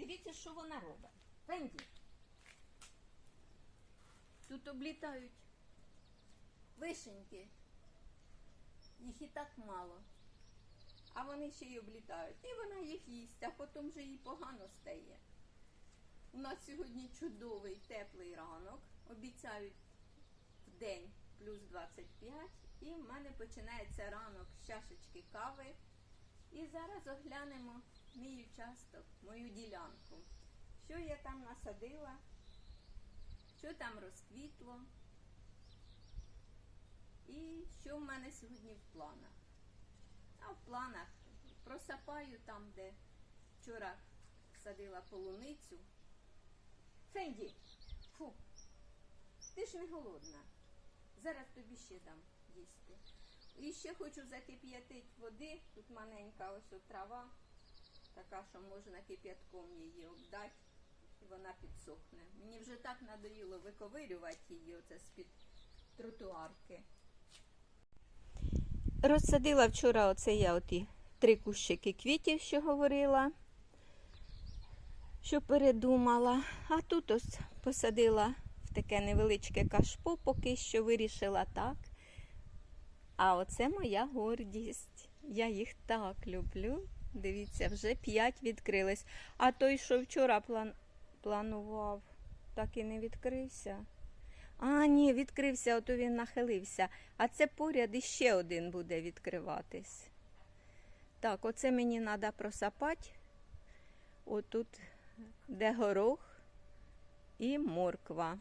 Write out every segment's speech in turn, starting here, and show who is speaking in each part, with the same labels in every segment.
Speaker 1: дивіться, що вона робить. Фенді. Тут облітають вишеньки. Їх і так мало. А вони ще й облітають. І вона їх їсть, а потім вже їй погано стає. У нас сьогодні чудовий теплий ранок. Обіцяють в день плюс 25. І в мене починається ранок з чашечки кави. І зараз оглянемо мій участок, мою ділянку. Що я там насадила, що там розквітло. І що в мене сьогодні в планах. А в планах просапаю там, де вчора садила полуницю. Фенді, фу, ти ж не голодна. Зараз тобі ще дам їсти. І ще хочу закип'ятити води. Тут маленька ось трава, така, що можна кип'ятком її обдати, і вона підсохне. Мені вже так надоїло виковирювати її оце з-під тротуарки. Розсадила вчора оце я оті три кущики квітів, що говорила, що передумала. А тут ось посадила в таке невеличке кашпо, поки що вирішила так. А оце моя гордість. Я їх так люблю. Дивіться, вже п'ять відкрились. А той, що вчора план... планував, так і не відкрився. А, ні, відкрився, ото він нахилився. А це поряд іще один буде відкриватись. Так, оце мені треба просапати. Отут, де горох і морква.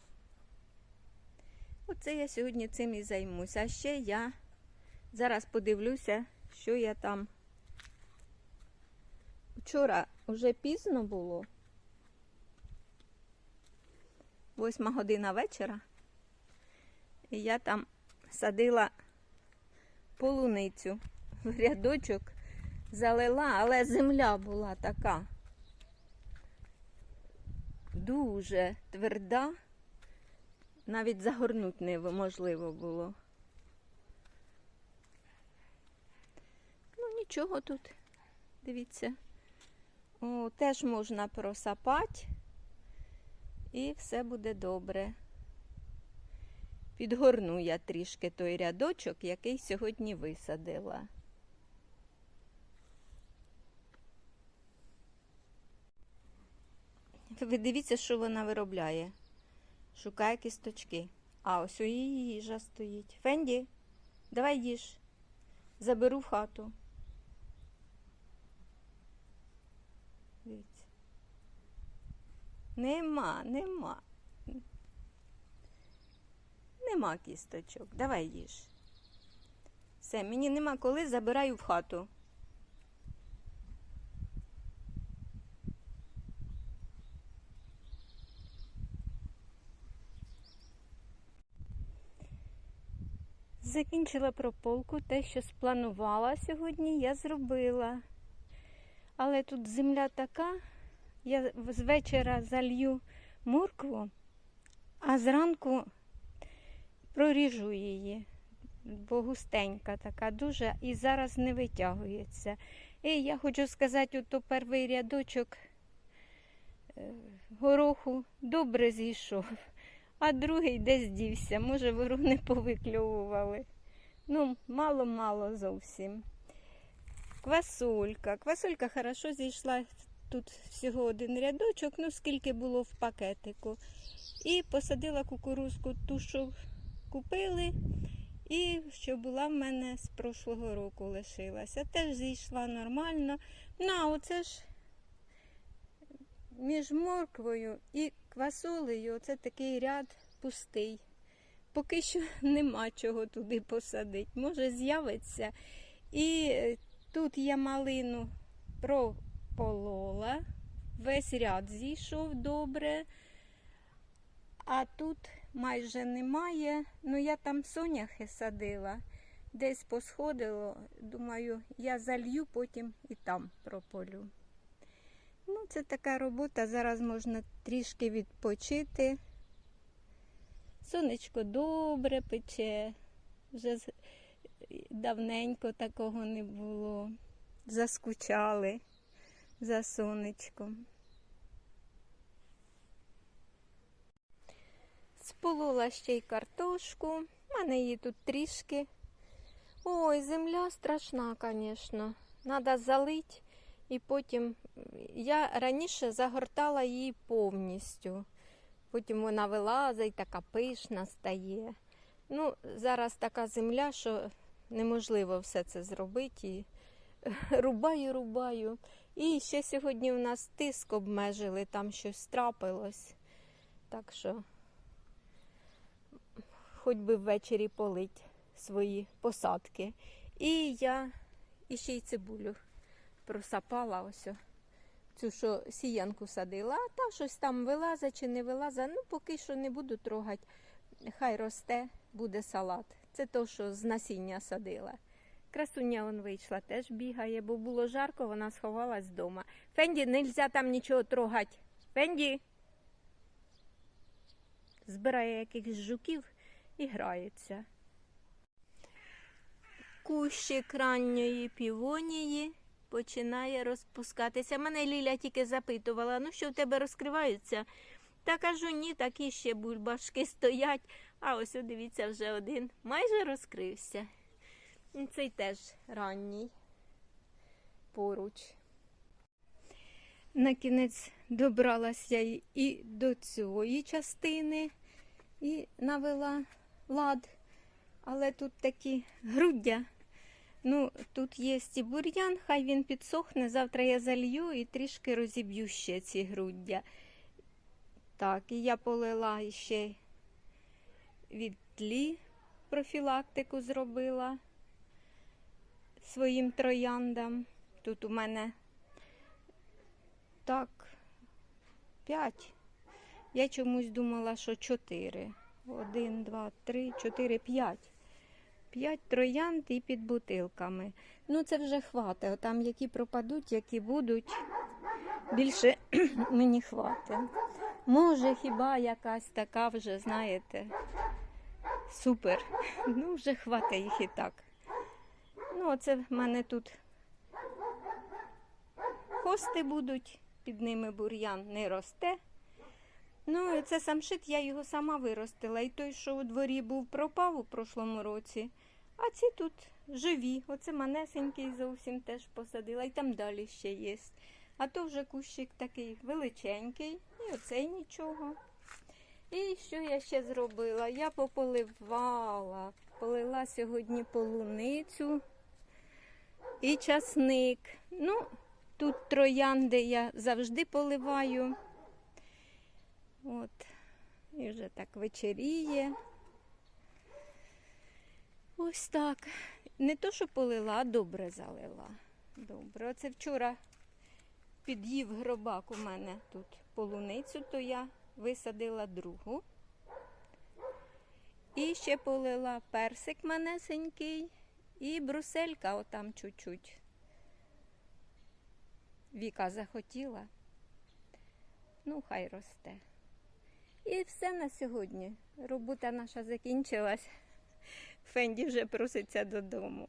Speaker 1: Оце я сьогодні цим і займуся. А ще я зараз подивлюся, що я там. Вчора вже пізно було. Восьма година вечора. І я там садила полуницю в рядочок, залила, але земля була така дуже тверда, навіть загорнути неможливо було. Ну, нічого тут, дивіться. О, теж можна просапати, і все буде добре. Підгорну я трішки той рядочок, який сьогодні висадила. Ви дивіться, що вона виробляє. Шукає кісточки. А ось у її їжа стоїть. Фенді, давай їж. Заберу в хату. Дивіться. Нема, нема. Нема кісточок. Давай їж. Все, мені нема коли, забираю в хату. Закінчила прополку, те, що спланувала сьогодні, я зробила. Але тут земля така, я з вечора залью моркву, а зранку проріжу її, бо густенька така дуже і зараз не витягується. І я хочу сказати, ото перший рядочок е, гороху добре зійшов, а другий десь дівся. Може, ворони повикльовували. Ну, мало-мало зовсім. Квасолька. Квасолька хорошо зійшла. Тут всього один рядочок, ну скільки було в пакетику. І посадила кукурузку ту, що купили, і що була в мене з прошлого року лишилася. Теж зійшла нормально. Ну, а оце ж між морквою і квасолею оце такий ряд пустий. Поки що нема чого туди посадити. Може, з'явиться. І е, тут я малину прополола, весь ряд зійшов добре, а тут майже немає. Ну, я там соняхи садила, десь посходило. Думаю, я залью, потім і там прополю. Ну, це така робота. Зараз можна трішки відпочити. Сонечко добре пече. Вже давненько такого не було. Заскучали за сонечком. Сполола ще й картошку, У мене її тут трішки. Ой, земля страшна, звісно. Треба залить, і потім я раніше загортала її повністю. Потім вона вилазить, така пишна стає. Ну, Зараз така земля, що неможливо все це зробити. І рубаю, рубаю. І ще сьогодні у нас тиск обмежили, там щось трапилось. Так що хоч би ввечері полить свої посадки. І я іще й цибулю просапала ось. Цю, що сіянку садила, а та щось там вилазить чи не вилазить. Ну, поки що не буду трогати. Хай росте, буде салат. Це то, що з насіння садила. Красуня он вийшла, теж бігає, бо було жарко, вона сховалась вдома. Фенді, нельзя там нічого трогати. Фенді збирає якихось жуків і грається. Кущик ранньої півонії починає розпускатися. Мене Ліля тільки запитувала, ну що в тебе розкриваються? Та кажу, ні, такі ще бульбашки стоять. А ось дивіться, вже один майже розкрився. Цей теж ранній поруч. На кінець добралася й- і до цієї частини і навела лад. Але тут такі груддя. Ну, тут є і бур'ян, хай він підсохне. Завтра я залью і трішки розіб'ю ще ці груддя. Так, і я полила ще від тлі профілактику зробила своїм трояндам. Тут у мене так, п'ять. Я чомусь думала, що чотири. Один, два, три, чотири, п'ять. П'ять троянд і під бутилками. Ну, це вже хватить. Там які пропадуть, які будуть. Більше мені хватить. Може, хіба якась така вже, знаєте, супер. Ну, вже хватить їх і так. Ну, оце в мене тут хости будуть, під ними бур'ян не росте. Ну, і це самшит, я його сама виростила. І той, що у дворі був, пропав у прошлому році. А ці тут живі. Оце манесенький зовсім теж посадила. І там далі ще є. А то вже кущик такий величенький. Оцей нічого. І що я ще зробила? Я пополивала. Полила сьогодні полуницю і часник. Ну, тут троянди я завжди поливаю. От, і вже так вечеріє. Ось так. Не то, що полила, а добре залила. Добре. Оце вчора під'їв гробак у мене тут полуницю, то я висадила другу. І ще полила персик манесенький і бруселька отам чуть-чуть. Віка захотіла. Ну, хай росте. І все на сьогодні. Робота наша закінчилась. Фенді вже проситься додому.